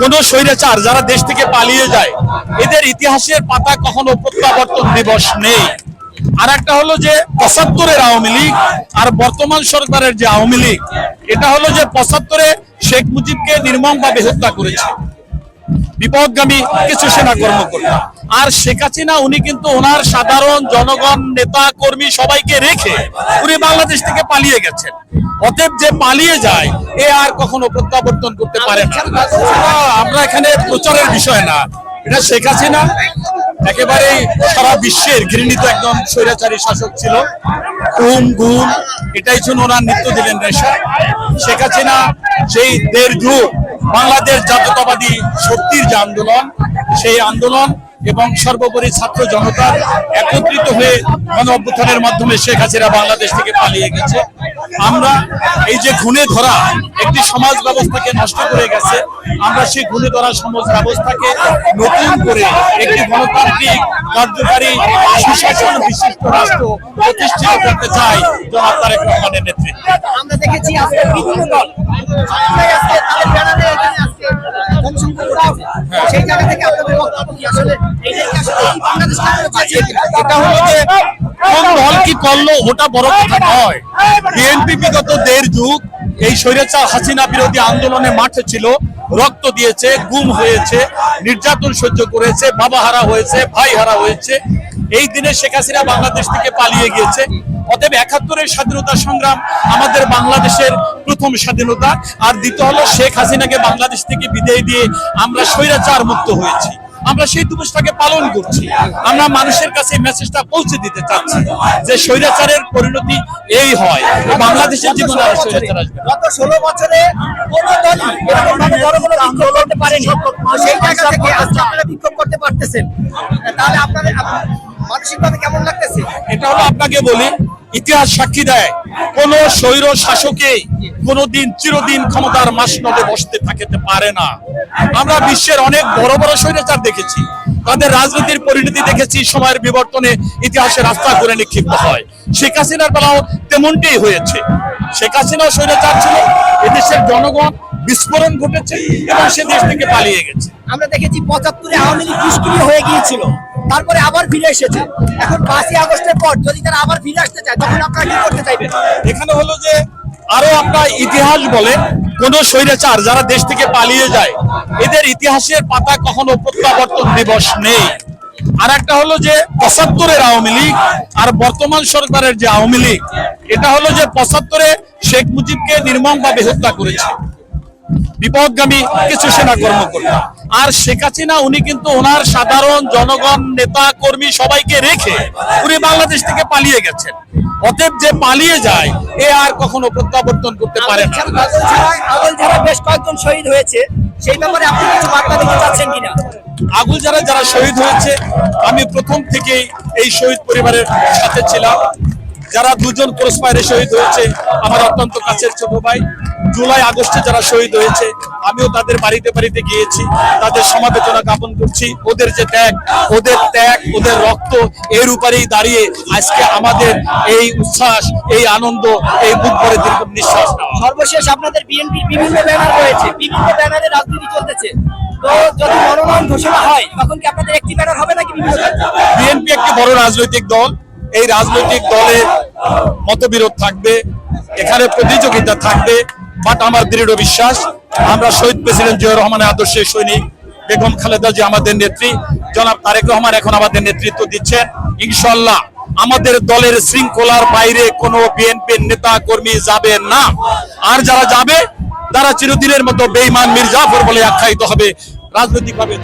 কোন স্বৈরাচার যারা দেশ থেকে পালিয়ে যায়, এদের ইতিহাসের পাতা কখনো প্রত্যাবর্তন দিবস নেই। আর একটা হলো যে পঁচাত্তরের আওয়ামী লীগ আর বর্তমান সরকারের যে আওয়ামী লীগ, এটা হলো যে পঁচাত্তরে শেখ মুজিবকে নির্মমভাবে হত্যা করেছে। বিপদগামী কিছু সেনা কর্মকর্তা। আর শেখ হাসিনা, উনি কিন্তু ওনার সাধারণ জনগণ, নেতা, কর্মী সবাইকে রেখে উনি বাংলাদেশ থেকে পালিয়ে গেছেন। অতএব যে পালিয়ে যায়, এ আর কখনো প্রত্যাবর্তন করতে পারে আমরা এখানে প্রচারের বিষয় না। এটা শেখ হাসিনা, একেবারেই সারা বিশ্বের ঘৃণিত একদম স্বৈরাচারী শাসক ছিল। ঘুম ঘুম এটাই জন্য ওনার নিত্য দিলেন নেশা শেখ হাসিনা সেই দেড় যুগ বাংলাদেশ জাতীয়তাবাদী শক্তির যে আন্দোলন, সেই আন্দোলন এবং সর্বোপরি ছাত্র জনতা একত্রিত হয়ে গণ অভ্যুত্থানের মাধ্যমে শেখ হাসিনা বাংলাদেশ থেকে পালিয়ে গেছে। আমরা এই যে ঘুণে ধরা একটি সমাজ ব্যবস্থাকে নষ্ট করে গেছে, আমরা সেই ঘুণে ধরা সমাজ ব্যবস্থাকে নতুন করে একটি গণতান্ত্রিক কার্যকারী সুশাসন বিশিষ্ট রাষ্ট্র প্রতিষ্ঠিত করতে চাই জনাব তারেক রহমানের নেতৃত্বে। আমরা দেখেছি আজকে বিভিন্ন দল এটা হলো যে কোন দল কি করল ওটা বড় কথা নয়। বিএনপি বিগত দেড় যুগ এই স্বৈরাচার হাসিনা বিরোধী আন্দোলনে মাঠে ছিল, রক্ত দিয়েছে, গুম হয়েছে, নির্যাতন সহ্য করেছে বাবা হারা হয়েছে ভাই হারা হয়েছে। এই দিনে শেখ হাসিনা বাংলাদেশ থেকে পালিয়ে গিয়েছে। অতএব একাত্তরের স্বাধীনতা সংগ্রাম আমাদের বাংলাদেশের প্রথম স্বাধীনতা। আর দ্বিতীয় হলো শেখ হাসিনাকে বাংলাদেশ থেকে বিদায় দিয়ে আমরা স্বৈরাচার মুক্ত হয়েছি। আমরা সেই দিবসটাকে পালন করছি। আমরা মানুষের কাছে মেসেজটা পৌঁছে দিতে চাচ্ছি যে স্বৈরাচারের পরিণতি এই হয়। বাংলাদেশের জীবনে আর স্বৈরাচার আসবে। গত ষোলো বছরে কোন দলই বড় বিক্ষোভ করতে পারেনি। সেই জায়গা থেকে আপনারা বিক্ষোভ করতে পারতেছেন। তাহলে আপনাদের মানসিকভাবে কেমন লাগতেছে? এটা হলো আপনাকে বলি ইতিহাস সাক্ষী দেয়, কোন স্বৈর শাসকে কোনদিন চিরদিন ক্ষমতার মাসনদে বসতে থাকতে পারে না। আমরা বিশ্বের অনেক বড় বড় স্বৈরাচার দেখেছি, তাদের রাজনীতির পরিণতি দেখেছি, সময়ের বিবর্তনে ইতিহাসে রাস্তা করে নিক্ষিপ্ত হয়। শেখ হাসিনার বেলাও তেমনটাই হয়েছে। শেখ হাসিনাও স্বৈরাচার ছিল এদেশের জনগণ বিস্ফোরণ ঘটেছে এবং সে দেশ থেকে পালিয়ে গেছে। আমরা দেখেছি পঁচাত্তরে আওয়ামী লীগ নিষ্ক্রিয় হয়ে গিয়েছিল। তারপরে আবার ফিরে এসেছে। এখন পাঁচই আগস্টের পর যদি তারা আবার ফিরে আসতে চায় তখন আপনারা কি করতে চাইবেন? এখানে হলো যে আরও আপনার ইতিহাস বলে কোন স্বৈরাচার যারা দেশ থেকে পালিয়ে যায় এদের ইতিহাসের পাতা কখনো প্রত্যাবর্তন দিবস নেই। আর একটা হলো যে পঁচাত্তরের আওয়ামী লীগ আর বর্তমান সরকারের যে আওয়ামী লীগ এটা হলো যে পঁচাত্তরে শেখ মুজিবকে নির্মমভাবে হত্যা করেছে। বিপদগামী কিছু সেনা কর্মকর্তা। আর শেখ হাসিনা উনি কিন্তু ওনার সাধারণ জনগণ নেতা কর্মী সবাইকে রেখে উনি বাংলাদেশ থেকে পালিয়ে গেছেন। অতএব যে পালিয়ে যায় এ আর কখনো প্রত্যাবর্তন করতে পারে না। আগল ছাড়া বেশ কয়েকজন শহীদ হয়েছে। সেই ব্যাপারে আপনি কিছু বার্তা দিতে চাচ্ছেন কিনা? আগুল যারা যারা শহীদ হয়েছে আমি প্রথম থেকেই এই শহীদ পরিবারের সাথে ছিলাম। যারা দুজন ক্রস ফায়ারে শহীদ হয়েছে আমার অত্যন্ত কাছের ছোট ভাই জুলাই আগস্টে যারা শহীদ হয়েছে আমিও তাদের বাড়িতে বাড়িতে গিয়েছি তাদের সমাবেদনা জ্ঞাপন করছি। ওদের যে ত্যাগ ওদের ত্যাগ ওদের রক্ত এর উপরেই দাঁড়িয়ে আজকে আমাদের এই উচ্ছ্বাস এই আনন্দ এই বুক ভরে দীর্ঘ নিঃশ্বাস সর্বশেষ আপনাদের বিএনপির বিভিন্ন ব্যানার রয়েছে বিভিন্ন ব্যানারে রাজনীতি চলতেছে। তো যদি মনোনয়ন ঘোষণা হয় তখন কি আপনাদের একটি ব্যানার হবে নাকি? বিএনপি একটি বড় রাজনৈতিক দল এই রাজনৈতিক দলের মতবিরোধ থাকবে, এখানে প্রতিযোগিতা থাকবে বাট আমার দৃঢ় বিশ্বাস, আমরা শহীদ প্রেসিডেন্ট জিয়া রহমানের আদর্শের সৈনিক বেগম খালেদা জি আমাদের নেত্রী, জনাব তারেক রহমান এখন আমাদের নেতৃত্ব দিচ্ছেন। ইনশাল্লাহ আমাদের দলের শৃঙ্খলার বাইরে কোনো বিএনপির নেতা কর্মী যাবে না। আর যারা যাবে, তারা চিরদিনের মতো বেইমান মির্জাফর বলে আখ্যায়িত হবে। রাজনৈতিকভাবে